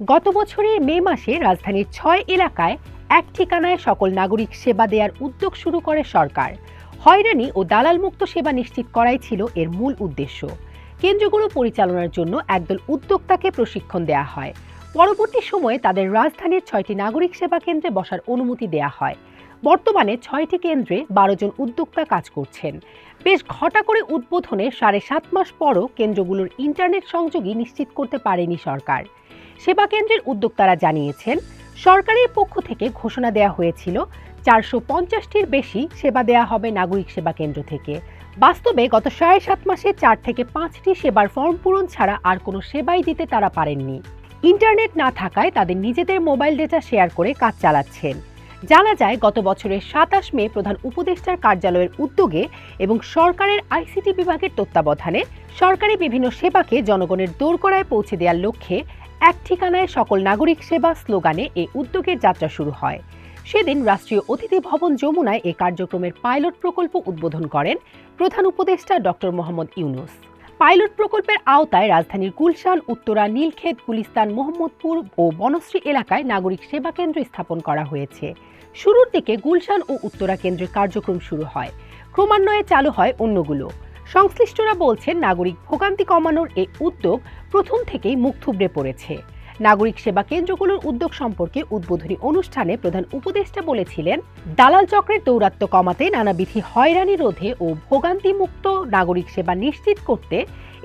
গত বছরের মে মাসে রাজধানীর ছয় এলাকায় এক ঠিকানায় সকল নাগরিক সেবা দেওয়ার উদ্যোগ শুরু করে সরকার। হয়রানি ও দালালমুক্ত সেবা নিশ্চিত করাই ছিল এর মূল উদ্দেশ্য। কেন্দ্রগুলো পরিচালনার জন্য একদল উদ্যোক্তাকে প্রশিক্ষণ দেওয়া হয়। পরবর্তী সময়ে তাদের রাজধানীর ছয়টি নাগরিক সেবা কেন্দ্রে বসার অনুমতি দেওয়া হয়। বর্তমানে ছয়টি কেন্দ্রে বারো জন উদ্যোক্তা কাজ করছেন। বেশ ঘটা করে উদ্বোধনে সাড়ে সাত মাস পরও কেন্দ্রগুলোর ইন্টারনেট সংযোগই নিশ্চিত করতে পারেনি সরকার। সেবা কেন্দ্রের উদ্যোক্তারা জানিয়েছেন, সরকারের পক্ষ থেকে ঘোষণা দেওয়া হয়েছিল, চারশো পঞ্চাশটির বেশি সেবা দেওয়া হবে নাগরিক সেবা কেন্দ্র থেকে। বাস্তবে গত সাড়ে সাত মাসে চার থেকে পাঁচটি সেবার ফর্ম পূরণ ছাড়া আর কোনো সেবাই দিতে তারা পারেননি। ইন্টারনেট না থাকায় তাদের নিজেদের মোবাইল ডেটা শেয়ার করে কাজ চালাচ্ছেন। জানা যায়, গত বছরের সাতাশ মে প্রধান উপদেষ্টার কার্যালয়ের উদ্যোগে এবং সরকারের আইসিটি বিভাগের তত্ত্বাবধানে সরকারি বিভিন্ন সেবাকে জনগণের দোরগোড়ায় পৌঁছে দেওয়ার লক্ষ্যে এক ঠিকানায় সকল নাগরিক সেবা স্লোগানে এই উদ্যোগের যাত্রা শুরু হয়। সেদিন রাষ্ট্রীয় অতিথি ভবন যমুনায় এ কার্যক্রমের পাইলট প্রকল্প উদ্বোধন করেন প্রধান উপদেষ্টা ডক্টর মোহাম্মদ ইউনুস। পাইলট প্রকল্পের আওতায় রাজধানীর গুলশান, উত্তরা, নীলক্ষেত, গুলিস্তান, মোহাম্মদপুর ও বনশ্রী এলাকায় নাগরিক সেবা কেন্দ্র স্থাপন করা হয়েছে। শুরুর দিকে গুলশান ও উত্তরা কেন্দ্রের কার্যক্রম শুরু হয়। ক্রমান্বয়ে চালু হয় অন্যগুলো। সংশ্লিষ্টরা বলছেন, নাগরিক ভোগান্তি কমানোর এই উদ্যোগ প্রথম থেকেই মুখ থুবড়ে পড়েছে। নাগরিক সেবা কেন্দ্রগুলোর উদ্যোগ সম্পর্কে উদ্বোধনী অনুষ্ঠানে প্রধান উপদেষ্টা বলেছিলেন, দালাল চক্রের দৌরাত্ম্য কমাতে নানাবিধি হয়রানি রোধে ও ভোগান্তি মুক্ত নাগরিক সেবা নিশ্চিত করতে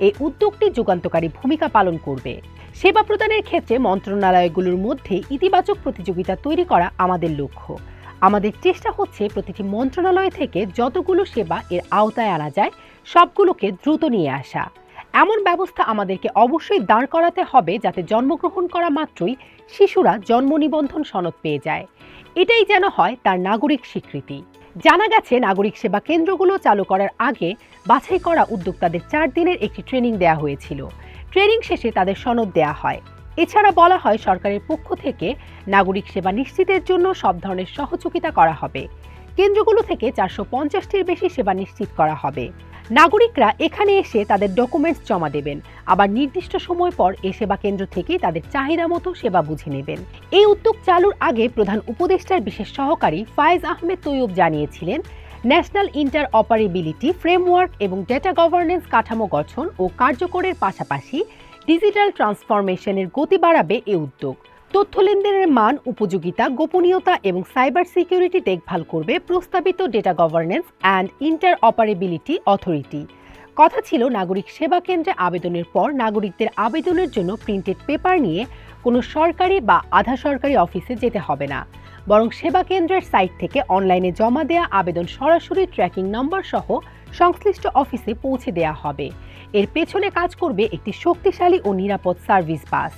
এই উদ্যোগটি যুগান্তকারী ভূমিকা পালন করবে। সেবা প্রদানের ক্ষেত্রে মন্ত্রণালয়গুলোর মধ্যে ইতিবাচক প্রতিযোগিতা তৈরি করা আমাদের লক্ষ্য। আমাদের চেষ্টা হচ্ছে প্রতিটি মন্ত্রণালয় থেকে যতগুলো সেবা এর আওতায় আনা যায় সবগুলোকে দ্রুত নিয়ে আসা। এমন ব্যবস্থা আমাদেরকে অবশ্যই দাঁড় করাতে হবে যাতে জন্মগ্রহণ করা মাত্রই শিশুরা জন্ম নিবন্ধন সনদ পেয়ে যায়। এটাই যেন হয় তার নাগরিক স্বীকৃতি। জানা গেছে, নাগরিক সেবা কেন্দ্রগুলো চালু করার আগে বাছাই করা উদ্যোক্তাদের চার দিনের একটি ট্রেনিং দেওয়া হয়েছিল। ট্রেনিং শেষে তাদের সনদ দেওয়া হয়। এছাড়া বলা হয়, সরকারের পক্ষ থেকে নাগরিক সেবা নিশ্চিতের জন্য সব ধরনের সহযোগিতা করা হবে। কেন্দ্রগুলো থেকে চারশো পঞ্চাশটির বেশি সেবা নিশ্চিত করা হবে। নাগরিকরা এখানে এসে তাদের ডকুমেন্টস জমা দেবেন। আবার নির্দিষ্ট সময় পর এ সেবা কেন্দ্র থেকেই তাদের চাহিদা মতো সেবা বুঝে নেবেন। এই উদ্যোগ চালুর আগে প্রধান উপদেষ্টার বিশেষ সহকারী ফায়েজ আহমেদ তৈয়ব জানিয়েছিলেন, ন্যাশনাল ইন্টার অপারেবিলিটি ফ্রেমওয়ার্ক এবং ডেটা গভর্নেন্স কাঠামো গঠন ও কার্যকরের পাশাপাশি ডিজিটাল ট্রান্সফরমেশনের গতি বাড়াবে এ উদ্যোগ। তথ্য লেনদেনের মান, উপযোগিতা, গোপনীয়তা এবং সাইবার সিকিউরিটি দেখভাল করবে প্রস্তাবিত data governance and interoperability authority. কথা ছিল নাগরিক সেবা কেন্দ্রে আবেদনের পর নাগরিকদের আবেদনের জন্য প্রিন্টেড পেপার নিয়ে কোনো সরকারি বা আধা সরকারি অফিসে যেতে হবে না। বরং সেবা কেন্দ্রের সাইট থেকে অনলাইনে জমা দেওয়া আবেদন সরাসরি ট্র্যাকিং নম্বর সহ সংশ্লিষ্ট অফিসে পৌঁছে দেওয়া হবে। এর পেছনে কাজ করবে একটি শক্তিশালী ও নিরাপদ service bus.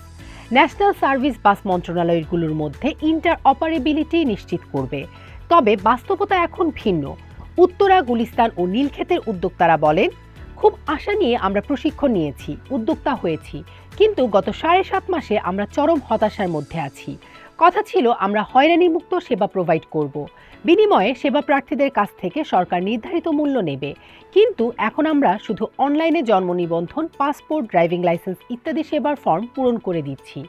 National service bus মন্ত্রণালয়গুলোর মধ্যে ইন্টার অপারেবিলিটি নিশ্চিত করবে। তবে বাস্তবতা এখন ভিন্ন। উত্তরা, গুলিস্তান ও নীলক্ষেতের উদ্যোক্তারা বলেন, খুব আশা নিয়ে আমরা প্রশিক্ষণ নিয়েছি, উদ্যোক্তা হয়েছি। কিন্তু গত সাড়ে সাত মাসে আমরা চরম হতাশার মধ্যে আছি। কথা ছিল, আমরা হয়রানিমুক্ত সেবা প্রোভাইড করব। বিনিময়ে সেবা প্রার্থীদের কাছ থেকে সরকার নির্ধারিত মূল্য নেবে। কিন্তু এখন আমরা শুধু অনলাইনে জন্ম নিবন্ধন পাসপোর্ট ড্রাইভিং লাইসেন্স ইত্যাদি সেবার ফর্ম পূরণ করে দিচ্ছি,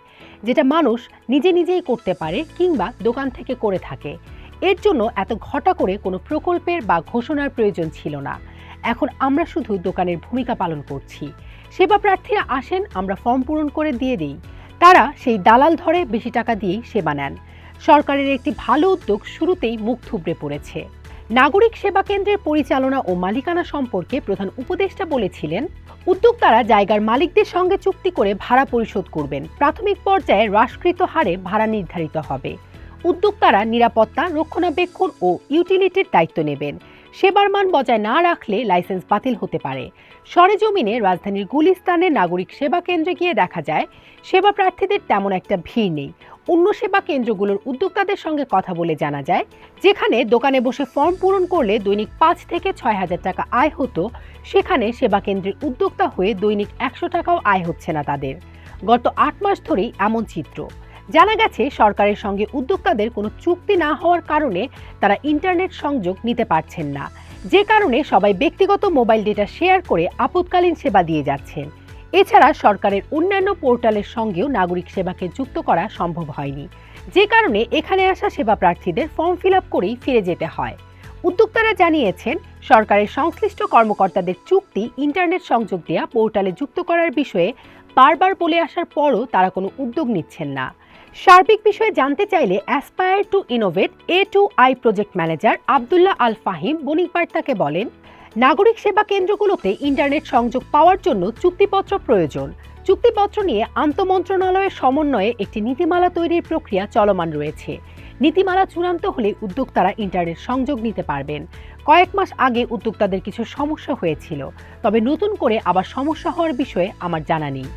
যেটা মানুষ নিজে নিজেই করতে পারে কিংবা দোকান থেকে করে থাকে। এর জন্য এত ঘটা করে কোনো প্রকল্পের বা ঘোষণার প্রয়োজন ছিল না। এখন আমরা শুধু দোকানের ভূমিকা পালন করছি। সেবা প্রার্থীরা আসেন, আমরা ফর্ম পূরণ করে দিয়ে দিই। তারা সেই দালাল ধরে বেশি টাকা দিয়েই সেবা নেন। সরকারের একটি ভালো উদ্যোগ শুরুতেই মুখ থুবড়ে পড়েছে। নাগরিক সেবা কেন্দ্রের পরিচালনা ও মালিকানা সম্পর্কে প্রধান উপদেষ্টা বলেছিলেন, উদ্যোক্তারা জায়গার মালিকদের সঙ্গে চুক্তি করে ভাড়া পরিশোধ করবেন। প্রাথমিক পর্যায়ে হ্রাসকৃত হারে ভাড়া নির্ধারিত হবে। উদ্যোক্তারা নিরাপত্তা, রক্ষণাবেক্ষণ ও ইউটিলিটির দায়িত্ব নেবেন। সেবার মান বজায় না রাখলে লাইসেন্স বাতিল হতে পারে। সরেজমিনে রাজধানীর গুলিস্তানের নাগরিক সেবা কেন্দ্রে গিয়ে দেখা যায়, সেবা প্রার্থীদের তেমন একটা ভিড় নেই। অন্য সেবা কেন্দ্রগুলোর উদ্যোক্তাদের সঙ্গে কথা বলে জানা যায়, যেখানে দোকানে বসে ফর্ম পূরণ করলে দৈনিক পাঁচ থেকে ছয় হাজার টাকা আয় হতো, সেখানে সেবা কেন্দ্রের উদ্যোক্তা হয়ে দৈনিক একশো টাকাও আয় হচ্ছে না তাদের। গত আট মাস ধরেই এমন চিত্র। জানা গেছে, সরকারের সঙ্গে উদ্যোক্তাদের কোনো চুক্তি না হওয়ার কারণে তারা ইন্টারনেট সংযোগ নিতে পারছেন না। যে কারণে সবাই ব্যক্তিগত মোবাইল ডেটা শেয়ার করে আপৎকালীন সেবা দিয়ে যাচ্ছেন। এছাড়া সরকারের অন্যান্য পোর্টালের সঙ্গেও নাগরিক সেবাকে যুক্ত করা সম্ভব হয়নি। যে কারণে এখানে আসা সেবা প্রার্থীদের ফর্ম ফিল আপ করেই ফিরে যেতে হয়। উদ্যোক্তারা জানিয়েছেন, সরকারের সংশ্লিষ্ট কর্মকর্তাদের চুক্তি ইন্টারনেট সংযোগ দেওয়া পোর্টালে যুক্ত করার বিষয়ে বারবার বলে আসার পরও তারা কোনো উদ্যোগ নিচ্ছেন না। সার্বিক বিষয়ে জানতে চাইলে aspire to innovate A two I project manager Abdullah Al Fahim বণিক বার্তাকে বলেন, নাগরিক সেবা কেন্দ্রগুলোতে ইন্টারনেট সংযোগ পাওয়ার জন্য চুক্তিপত্র প্রয়োজন। চুক্তিপত্র নিয়ে আন্তমন্ত্রণালয়ের সমন্বয়ে একটি নীতিমালা তৈরির প্রক্রিয়া চলমান রয়েছে। নীতিমালা চূড়ান্ত হলে উদ্যোক্তারা ইন্টারনেট সংযোগ নিতে পারবেন। কয়েক মাস আগে উদ্যোক্তাদের কিছু সমস্যা হয়েছিল, তবে নতুন করে আবার সমস্যা হওয়ার বিষয়ে আমার জানা নেই।